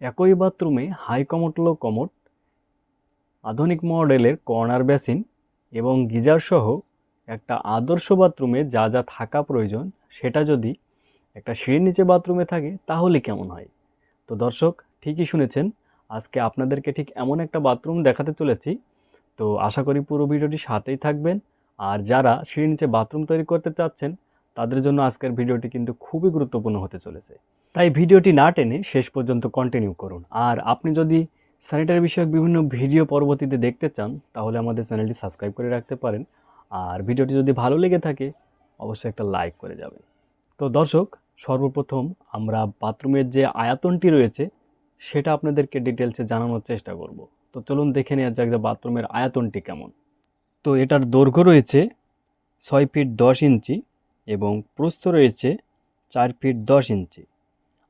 একই বাথরুমে high commode, লো commode, আধুনিক মডেলের কর্নার বেসিন এবং গিজার সহ একটা আদর্শ বাথরুমে যা যা থাকা প্রয়োজন সেটা যদি একটা সিঁড়ির নিচে বাথরুমে থাকে তাহলে কেমন হয়? তো দর্শক, ঠিকই শুনেছেন, আজকে আপনাদেরকে ঠিক এমন একটা বাথরুম দেখাতে চলেছি। তো আশা করি পুরো ভিডিওটি সাথেই থাকবেন। আর যারা সিঁড়ির নিচে বাথরুম তৈরি করতে চাচ্ছেন তাদের জন্য আজকের ভিডিওটি কিন্তু খুবই গুরুত্বপূর্ণ হতে চলেছে। তাই ভিডিওটি না টেনে শেষ পর্যন্ত কন্টিনিউ করুন। আর আপনি যদি স্যানিটারি বিষয়ক বিভিন্ন ভিডিও পরবর্তীতে দেখতে চান, তাহলে আমাদের চ্যানেলটি সাবস্ক্রাইব করে রাখতে পারেন। আর ভিডিওটি যদি ভালো লেগে থাকে, অবশ্যই একটা লাইক করে যাবেন। তো দর্শক, সর্বপ্রথম আমরা বাথরুমের যে আয়তনটি রয়েছে, সেটা আপনাদেরকে ডিটেলসে জানানোর চেষ্টা করব। তো চলুন দেখে নেওয়া যাক যে বাথরুমের আয়তনটি কেমন। তো এটার দৈর্ঘ্য রয়েছে ছয় ফিট দশ ইঞ্চি এবং প্রস্থ রয়েছে চার ফিট দশ ইঞ্চি।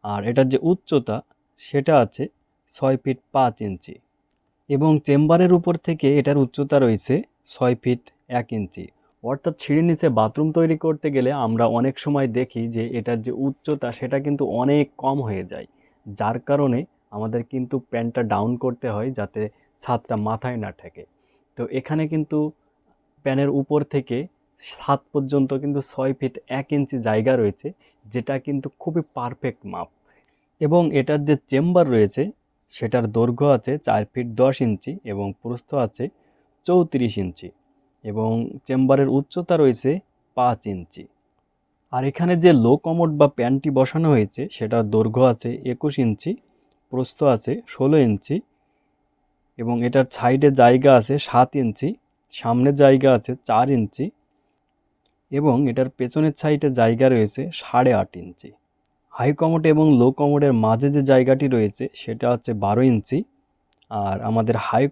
আর এটার যে উচ্চতা, সেটা আছে ছয় ফিট পাঁচ ইঞ্চি। এবং চেম্বারের উপর থেকে এটার উচ্চতা রয়েছে ছয় ফিট এক ইঞ্চি। অর্থাৎ সিঁড়ির নিচে বাথরুম তৈরি করতে গেলে আমরা অনেক সময় দেখি যে এটার যে উচ্চতা, সেটা কিন্তু অনেক কম হয়ে যায়। যার কারণে আমাদের কিন্তু প্যান্টটা ডাউন করতে হয় যাতে ছাদটা মাথায় না ঠেকে। তো এখানে কিন্তু প্যানের উপর থেকে ছাদ পর্যন্ত কিন্তু ছয় ফিট এক ইঞ্চি জায়গা রয়েছে, যেটা কিন্তু খুবই পারফেক্ট মাপ। এবং এটার যে চেম্বার রয়েছে, সেটার দৈর্ঘ্য আছে চার ফিট দশ ইঞ্চি এবং প্রস্থ আছে চৌত্রিশ ইঞ্চি এবং চেম্বারের উচ্চতা রয়েছে পাঁচ ইঞ্চি। আর এখানে যে লো কমোড বা প্যান্টটি বসানো হয়েছে, সেটার দৈর্ঘ্য আছে একুশ ইঞ্চি, প্রস্থ আছে ষোলো ইঞ্চি এবং এটার সাইডে জায়গা আছে সাত ইঞ্চি সামনের জায়গা আছে চার ইঞ্চি এবং এটার পেছনের সাইডে জায়গা রয়েছে সাড়ে আট ইঞ্চি। হাই কমোড এবং লো কমোডের মাঝে যে জায়গাটি রয়েছে, সেটা হচ্ছে বারো ইঞ্চি। আর আমাদের হাই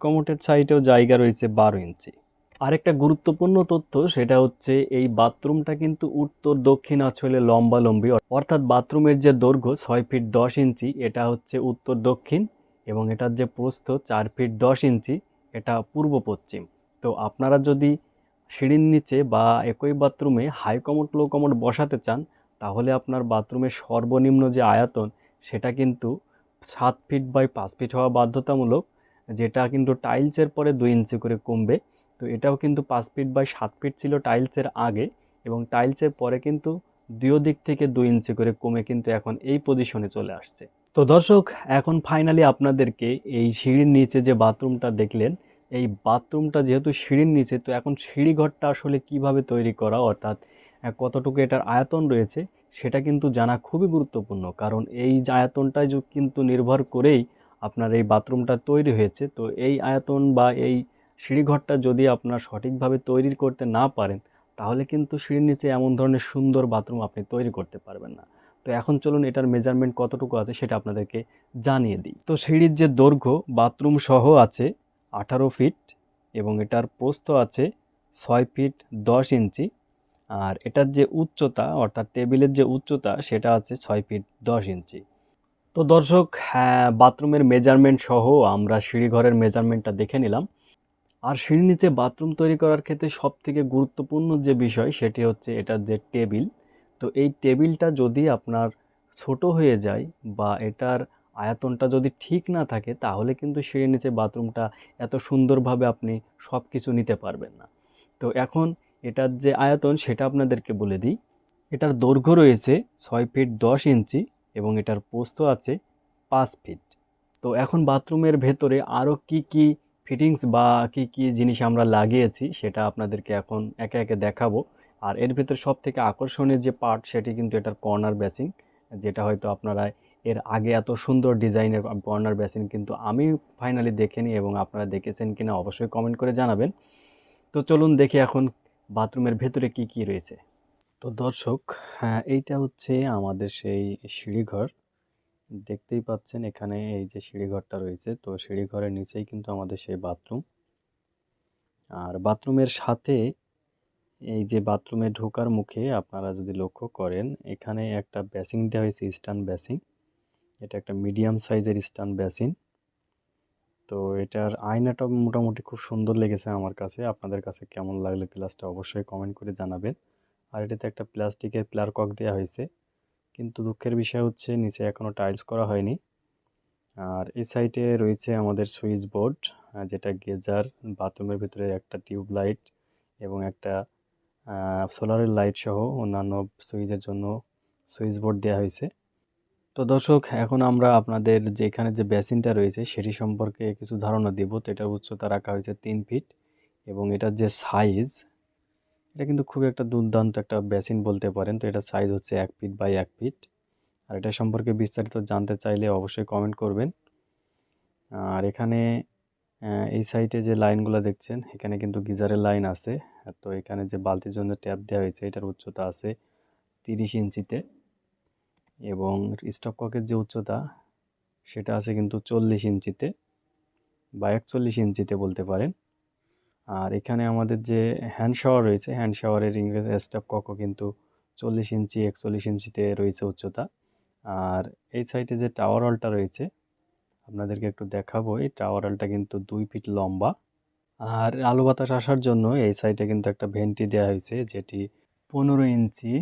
সাইডেও জায়গা রয়েছে বারো ইঞ্চি। আরেকটা গুরুত্বপূর্ণ তথ্য, সেটা হচ্ছে এই বাথরুমটা কিন্তু উত্তর, দক্ষিণ আঁচলে লম্বালম্বি, অর্থাৎ বাথরুমের যে দৈর্ঘ্য ছয় ফিট দশ ইঞ্চি, এটা হচ্ছে উত্তর, দক্ষিণ এবং এটার যে প্রস্থ চার ফিট দশ ইঞ্চি, এটা পূর্ব, পশ্চিম। তো আপনারা যদি সিঁড়ির নিচে বা একই বাথরুমে হাই কমোড লো কমোড বসাতে চান, তাহলে আপনার বাথরুমের সর্বনিম্ন যে আয়তন, সেটা কিন্তু সাত ফিট বাই পাঁচ ফিট হওয়া বাধ্যতামূলক, যেটা কিন্তু টাইলসের পরে দুই ইঞ্চি করে কমবে। তো এটাও কিন্তু পাঁচ ফিট বাই সাত ফিট ছিল টাইলসের আগে, এবং টাইলসের পরে কিন্তু দুই দিক থেকে দুই ইঞ্চি করে কমে কিন্তু এখন এই পজিশনে চলে আসছে। তো দর্শক, এখন ফাইনালি আপনাদেরকে এই সিঁড়ির নিচে যে বাথরুমটা দেখলেন এই বাথরুমটা যেহেতু সিঁড়ির নিচে, তো এখন সিঁড়িঘরটা আসলে কীভাবে তৈরি করা, অর্থাৎ কতটুকু এটার আয়তন রয়েছে, সেটা কিন্তু জানা খুবই গুরুত্বপূর্ণ। কারণ এই আয়তনটাই কিন্তু নির্ভর করেই আপনার এই বাথরুমটা তৈরি হয়েছে। তো এই আয়তন বা এই সিঁড়িঘরটা যদি আপনার সঠিকভাবে তৈরি করতে না পারেন, তাহলে কিন্তু সিঁড়ির নিচে এমন ধরনের সুন্দর বাথরুম আপনি তৈরি করতে পারবেন না। তো এখন চলুন এটার মেজারমেন্ট কতটুকু আছে সেটা আপনাদেরকে জানিয়ে দিই। তো সিঁড়ির যে দৈর্ঘ্য বাথরুম সহ আছে আঠারো ফিট এবং এটার প্রস্থ আছে ছয় ফিট দশ ইঞ্চি। আর এটার যে উচ্চতা, অর্থাৎ টেবিলের যে উচ্চতা, সেটা আছে ছয় ফিট দশ ইঞ্চি। তো দর্শক হ্যাঁ বাথরুমের মেজারমেন্ট সহ আমরা সিঁড়িঘরের মেজারমেন্টটা দেখে নিলাম। আর সিঁড়ির নিচে বাথরুম তৈরি করার ক্ষেত্রে সবথেকে গুরুত্বপূর্ণ যে বিষয়, সেটি হচ্ছে এটার যে টেবিল। তো এই টেবিলটা যদি আপনার ছোট হয়ে যায় বা এটার আয়তনটা যদি ঠিক না থাকে, তাহলে কিন্তু সিঁড়ির নিচে বাথরুমটা এত সুন্দরভাবে আপনি সব কিছু নিতে পারবেন না। তো এখন এটার যে আয়তন, সেটা আপনাদেরকে বলে দিই। এটার দৈর্ঘ্য রয়েছে ছয় ফিট দশ ইঞ্চি এবং এটার পোস্ত আছে পাঁচ ফিট। তো এখন বাথরুমের ভেতরে আরও কি কি ফিটিংস বা কি কি জিনিস আমরা লাগিয়েছি, সেটা আপনাদেরকে এখন একে একে দেখাবো। আর এর ভেতরে সব থেকে আকর্ষণীয় যে পার্ট, সেটি কিন্তু এটার কর্নার বেসিং যেটা হয়তো আপনারা এর আগে এত সুন্দর ডিজাইনের কর্নার বেসিন কিন্তু আমি ফাইনালি দেখিনি এবং আপনারা দেখেছেন কিনা অবশ্যই কমেন্ট করে জানাবেন। তো চলুন দেখি এখন বাথরুমের ভেতরে কি কি রয়েছে। তো দর্শক হ্যাঁ এইটা হচ্ছে আমাদের সেই সিঁড়িঘর। দেখতেই পাচ্ছেন এখানে এই যে সিঁড়িঘরটা রয়েছে, তো সিঁড়িঘরের নিচেই কিন্তু আমাদের সেই বাথরুম। আর বাথরুমের সাথে এই যে বাথরুমে ঢোকার মুখে আপনারা যদি লক্ষ্য করেন, এখানে একটা বেসিং দেওয়া হয়েছে স্টান বেসিং এটা একটা মিডিয়াম সাইজের স্টান বেসিন তো এটার আয়নাটা মোটামুটি খুব সুন্দর লেগেছে আমার কাছে। আপনাদের কাছে কেমন লাগল গ্লাসটা অবশ্যই কমেন্ট করে জানাবেন। আর এটাতে একটা প্লাস্টিকের প্লার কক দেওয়া হয়েছে। কিন্তু দুঃখের বিষয় হচ্ছে নিচে এখনও টাইলস করা হয়নি। আর এই সাইডে রয়েছে আমাদের সুইচ বোর্ড যেটা গেজার, বাথরুমের ভিতরে একটা টিউব লাইট এবং একটা সোলারের লাইট সহ অন্যান্য সুইচের জন্য সুইচ বোর্ড দেওয়া হয়েছে। তো দর্শক, এখন আমরা আপনাদের যে এখানে যে বেসিনটা রয়েছে, সেটি সম্পর্কে কিছু ধারণা দেব। তো এটার উচ্চতা রাখা হয়েছে তিন ফিট এবং এটার যে সাইজ, এটা কিন্তু খুব একটা দুর্দান্ত একটা বেসিন বলতে পারেন। তো এটার সাইজ হচ্ছে এক ফিট বাই এক ফিট। আর এটা সম্পর্কে বিস্তারিত জানতে চাইলে অবশ্যই কমেন্ট করবেন। আর এখানে এই সাইটে যে লাইনগুলো দেখছেন, এখানে কিন্তু গিজারের লাইন আছে। তো এখানে যে বালতির জন্য ট্যাপ দেওয়া হয়েছে, এটার উচ্চতা আছে তিরিশ ইঞ্চিতে। এবং স্টপ ককের যে উচ্চতা, সেটা আছে কিন্তু চল্লিশ ইঞ্চিতে বা একচল্লিশ ইঞ্চিতে বলতে পারেন। আর এখানে আমাদের যে হ্যান্ড শাওয়ার রয়েছে হ্যান্ড শাওয়ারের ইংরেজ স্টপ ককও কিন্তু চল্লিশ ইঞ্চি, একচল্লিশ ইঞ্চিতে রয়েছে উচ্চতা। আর এই সাইডে যে টাওয়ার অলটা রয়েছে, আপনাদেরকে একটু দেখাবো, এই টাওয়ার অলটা কিন্তু দুই ফিট লম্বা। আর আলো বাতাস আসার জন্য এই সাইডে কিন্তু একটা ভেন্টি দেওয়া হয়েছে, যেটি পনেরো ইঞ্চি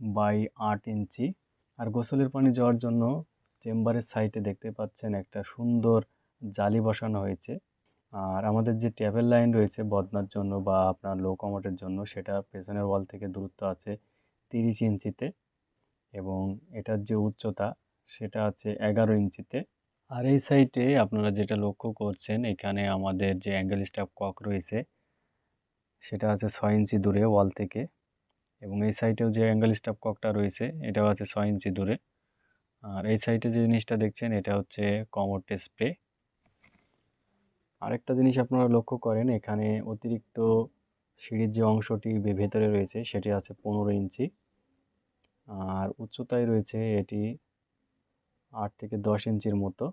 বাই আট ইঞ্চি। আর গোসলের পানি যাওয়ার জন্য চেম্বারের সাইডে দেখতে পাচ্ছেন একটা সুন্দর জালি বসানো হয়েছে। আর আমাদের যে ট্যাপের লাইন রয়েছে বদনার জন্য বা আপনার লো কমোটের জন্য, সেটা পেছনের ওয়াল থেকে দূরত্ব আছে তিরিশ ইঞ্চিতে এবং এটার যে উচ্চতা, সেটা আছে এগারো ইঞ্চিতে। আর এই সাইটে আপনারা যেটা লক্ষ্য করছেন, এখানে আমাদের যে অ্যাঙ্গেল স্টাফ কক রয়েছে, সেটা আছে ছয় ইঞ্চি দূরে ওয়াল থেকে। এবং এই সাইটেও যে অ্যাঙ্গেল স্টাফ ককটা রয়েছে, এটাও আছে ছয় ইঞ্চি দূরে। আর এই সাইটে যে জিনিসটা দেখছেন, এটা হচ্ছে কমোড স্প্রে আরেকটা জিনিস আপনারা লক্ষ্য করেন, এখানে অতিরিক্ত সিঁড়ির যে অংশটি ভেতরে রয়েছে, সেটি আছে পনেরো ইঞ্চি। আর উচ্চতায় রয়েছে এটি আট থেকে দশ ইঞ্চির মতো।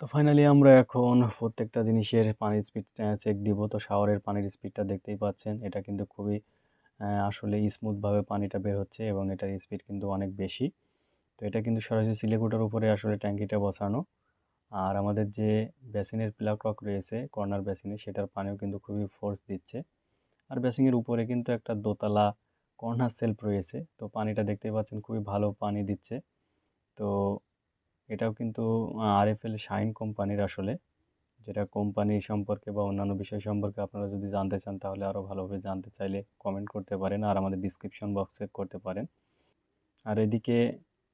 তো ফাইনালি আমরা এখন প্রত্যেকটা জিনিসের পানির স্পিড চেক দিব। তো শাওয়ারের পানির স্পিডটা দেখতেই পাচ্ছেন, এটা কিন্তু খুবই আসলে স্মুথভাবে পানিটা বের হচ্ছে এবং এটার স্পিড কিন্তু অনেক বেশি। তো এটা কিন্তু সরাসরি সিলেকুটার উপরে আসলে ট্যাঙ্কিটা বসানো। আর আমাদের যে বেসিনের প্লাগ রক রয়েছে কর্নার বেসিনে সেটার পানিও কিন্তু খুবই ফোর্স দিচ্ছে। আর বেসিনের উপরে কিন্তু একটা দোতলা কর্নার সেলফ রয়েছে। তো পানিটা দেখতে পাচ্ছেন খুবই ভালো পানি দিচ্ছে। তো এটাও কিন্তু আরএফএল শাইন কোম্পানির আসলে যেটা কোম্পানি সম্পর্কে বা অন্যান্য বিষয় সম্পর্কে আপনারা যদি জানতে চান, তাহলে আরও ভালোভাবে জানতে চাইলে কমেন্ট করতে পারেন আর আমাদের ডিসক্রিপশন বক্সে করতে পারেন। আর এদিকে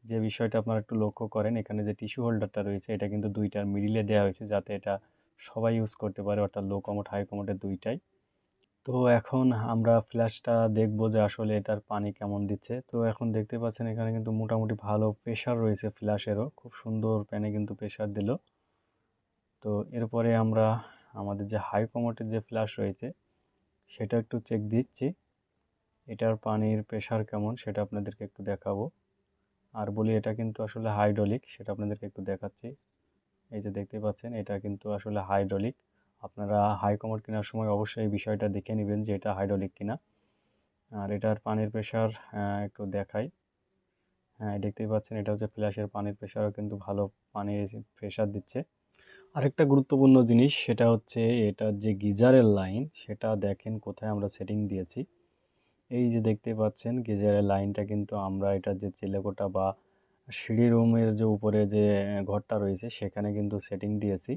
যে বিষয়টা আপনারা একটু লক্ষ্য করেন, এখানে যে টিস্যু হোল্ডারটা রয়েছে, এটা কিন্তু দুইটার মিডিলে দেওয়া হয়েছে যাতে এটা সবাই ইউজ করতে পারে, অর্থাৎ লো কমোট হাই কমোটের দুইটাই। তো এখন আমরা ফ্ল্যাশটা দেখব যে আসলে এটার পানি কেমন দিচ্ছে। তো এখন দেখতে পাচ্ছেন এখানে কিন্তু মোটামুটি ভালো প্রেশার রয়েছে ফ্ল্যাশেরও খুব সুন্দর প্যানে কিন্তু প্রেশার দিল। তো এরপরে আমরা আমাদের যে হাই কমোটের যে ফ্ল্যাশ রয়েছে, সেটা একটু চেক দিচ্ছি। এটার পানির প্রেশার কেমন সেটা আপনাদেরকে একটু দেখাবো। আর বলি এটা কিন্তু আসলে হাইড্রোলিক সেটা আপনাদেরকে একটু দেখাচ্ছি। এই যে দেখতে পাচ্ছেন, এটা কিন্তু আসলে হাইড্রোলিক আপনারা হাই কেনার সময় অবশ্যই এই বিষয়টা দেখে নেবেন যে এটা হাইড্রোলিক কিনা। আর এটার পানির প্রেশার একটু দেখাই। হ্যাঁ দেখতেই পাচ্ছেন এটা হচ্ছে ফ্ল্যাশের পানির প্রেশারও কিন্তু ভালো পানির প্রেশার দিচ্ছে। আরেকটা গুরুত্বপূর্ণ জিনিস, সেটা হচ্ছে এটার যে গিজারের লাইন, সেটা দেখেন কোথায় আমরা সেটিং দিয়েছি। এই যে দেখতে পাচ্ছেন, গিজারের লাইনটা কিন্তু আমরা এটার যে চিলেকোটা বা সিঁড়ি রুমের যে উপরে যে ঘরটা রয়েছে, সেখানে কিন্তু সেটিং দিয়েছি।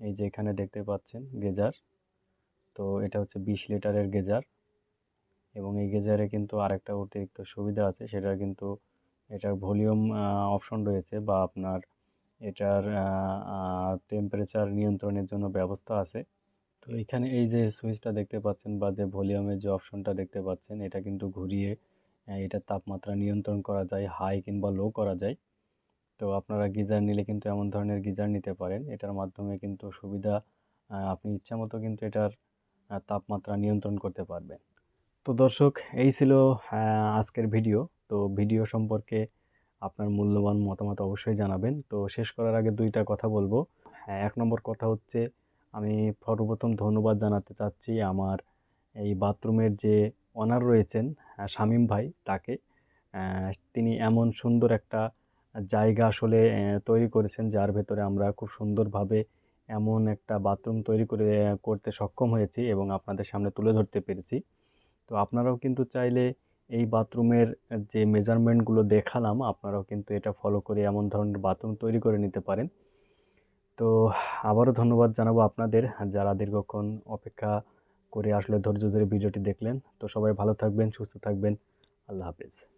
এই যে এখানে দেখতে পাচ্ছেন গেজার, তো এটা হচ্ছে বিশ লিটারের গেজার এবং এই গেজারে কিন্তু আরেকটা অতিরিক্ত সুবিধা আছে সেটা কিন্তু এটার ভলিউম অপশন রয়েছে বা আপনার এটার টেম্পারেচার নিয়ন্ত্রণের জন্য ব্যবস্থা আছে। তো এখানে এই যে সুইচটা দেখতে পাচ্ছেন বা যে ভলিউমের যে অপশনটা দেখতে পাচ্ছেন, এটা কিন্তু ঘুরিয়ে এটার তাপমাত্রা নিয়ন্ত্রণ করা যায় হাই কিংবা লো করা যায়। তো আপনারা গিজার নিলে কিন্তু এমন ধরনের গিজার নিতে পারেন। এটার মাধ্যমে কিন্তু সুবিধা আপনি ইচ্ছা মতো কিন্তু এটার তাপমাত্রা নিয়ন্ত্রণ করতে পারবেন। তো দর্শক, এই ছিল আজকের ভিডিও। তো ভিডিও সম্পর্কে আপনার মূল্যবান মতামত অবশ্যই জানাবেন। তো শেষ করার আগে দুইটা কথা বলব। হ্যাঁ এক নম্বর কথা হচ্ছে, আমি সর্বপ্রথম ধন্যবাদ জানাতে চাচ্ছি আমার এই বাথরুমের যে অনার রয়েছেন শামীম ভাই তাকে। তিনি এমন সুন্দর একটা জায়গা আসলে তৈরি করেছেন যার ভেতরে আমরা খুব সুন্দরভাবে এমন একটা বাথরুম তৈরি করে করতে সক্ষম হয়েছি এবং আপনাদের সামনে তুলে ধরতে পেরেছি। তো আপনারাও কিন্তু চাইলে এই বাথরুমের যে মেজারমেন্টগুলো দেখালাম, আপনারাও কিন্তু এটা ফলো করে এমন ধরনের বাথরুম তৈরি করে নিতে পারেন। তো আবারও ধন্যবাদ জানাব আপনাদের, যারা দীর্ঘক্ষণ অপেক্ষা করে আসলে ধৈর্য ধরে ভিডিওটি দেখলেন। তো সবাই ভালো থাকবেন, সুস্থ থাকবেন। আল্লাহ হাফেজ।